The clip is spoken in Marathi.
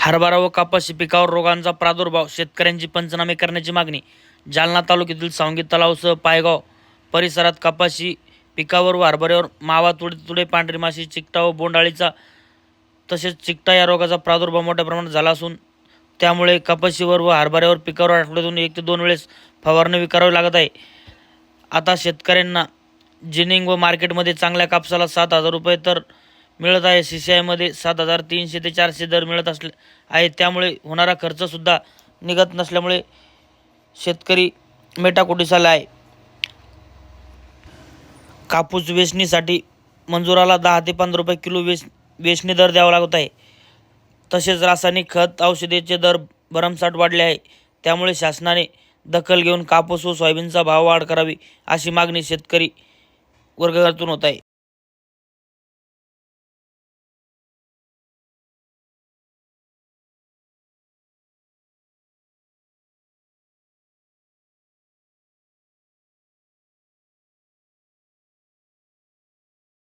हरभरा व कापसी पिकावर रोगांचा प्रादुर्भाव शेतकऱ्यांची पंचनामे करण्याची मागणी जालना तालुक्यातील सावंगी तलावसह पायगाव परिसरात कपाशी पिकावर व हरभऱ्यावर मावा तुडे तुडे पांढरी माशी चिकटा व बोंडाळीचा तसेच चिकटा या रोगाचा प्रादुर्भाव मोठ्या प्रमाणात झाला असून त्यामुळे कपाशीवर व हरभऱ्यावर पिकावर आठवड्यातून एक ते दोन वेळेस फवारणी करावी लागत आहे. आता शेतकऱ्यांना जिनिंग व मार्केटमध्ये चांगल्या कापसाला सात हजार रुपये तर मिळत आहे. सी सी आयमध्ये सात हजार तीनशे ते चारशे दर मिळत असले आहे त्यामुळे होणारा खर्चसुद्धा निघत नसल्यामुळे शेतकरी मेटाकुटीसाला आहे. कापूस वेचणीसाठी मंजुराला दहा ते पंधरा रुपये किलो वेच वेचणी दर द्यावा लागत आहे. तसेच रासायनिक खत औषधेचे दर भरमसाठ वाढले आहे. त्यामुळे शासनाने दखल घेऊन कापूस व सोयाबीनचा भाव वाढ करावी अशी मागणी शेतकरी वर्गातून होत आहे.